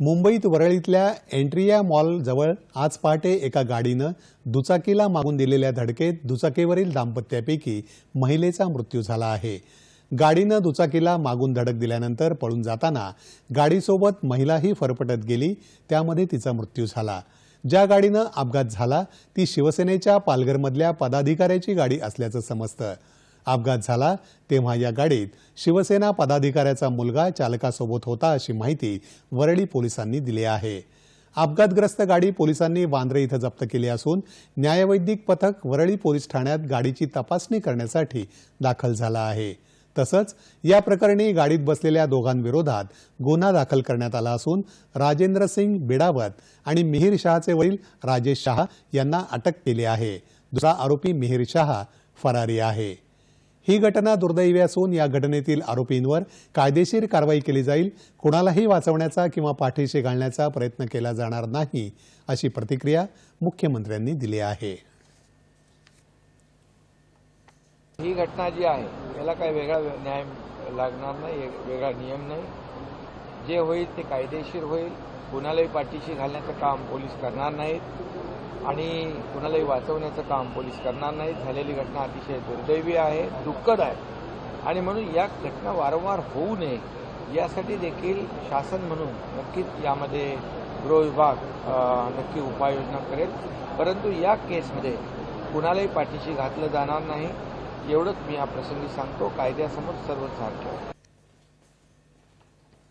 मुंबईत वरळीतल्या एंट्रिया मॉलजवळ आज पहाटे एका गाडीनं दुचाकीला मागून दिलेल्या धडकेत दुचाकीवरील दाम्पत्यापैकी महिलेचा मृत्यू झाला आहे. गाडीनं दुचाकीला मागून धडक दिल्यानंतर पळून जाताना गाडीसोबत महिलाही फरफटत गेली त्यामध्ये तिचा मृत्यू झाला. ज्या गाडीनं अपघात झाला ती शिवसेनेच्या पालघरमधल्या पदाधिकाऱ्याची गाडी असल्याचं समजतं. अपघात झाला तेव्हा या गाडीत शिवसेना पदाधिकाऱ्याचा मुलगा चालकासोबत होता अशी माहिती वरळी पोलिसांनी दिली आहे. अपघातग्रस्त गाडी पोलिसांनी वांद्रे इथं जप्त केली असून न्यायवैद्यिक पथक वरळी पोलीस ठाण्यात गाडीची तपासणी करण्यासाठी दाखल झाला आहे. तसंच या प्रकरणी गाडीत बसलेल्या दोघांविरोधात गुन्हा दाखल करण्यात आला असून राजेंद्र सिंग बिडावत आणि मिहीर शहाचे वडील राजेश शहा यांना अटक केली आहे. दुसरा आरोपी मिहीर शहा फरारी आहे. ही घटना दुर्दैवी असून या घटनेतील आरोपींवर कायदेशीर कारवाई केली जाईल कुणालाही वाचवण्याचा किंवा पाठीशी घालण्याचा प्रयत्न केला जाणार नाही अशी प्रतिक्रिया मुख्यमंत्र्यांनी दिली आहे. ही घटना जी आहे याला काही वेगळा न्याय लागणार नाही एक वेगळा नियम नाही. जे होईल ते कायदेशीर होईल कुणालाही पाठीशी घालण्याचं काम पोलीस करणार नाहीत. आणि कुणालाही वाचवण्याचं काम पोलीस करणार नाही झालेली घटना अतिशय दुर्दैवी आहे दुःखद आहे. आणि म्हणून या घटना वारंवार होऊ नये यासाठी देखील शासन म्हणून नक्कीच यामध्ये गृह विभाग नक्की उपाययोजना करेल. परंतु या केसमध्ये कुणालाही पाठीशी घातलं जाणार नाही. एवढंच मी या प्रसंगी सांगतो. कायद्यासमोर सर्व सारखे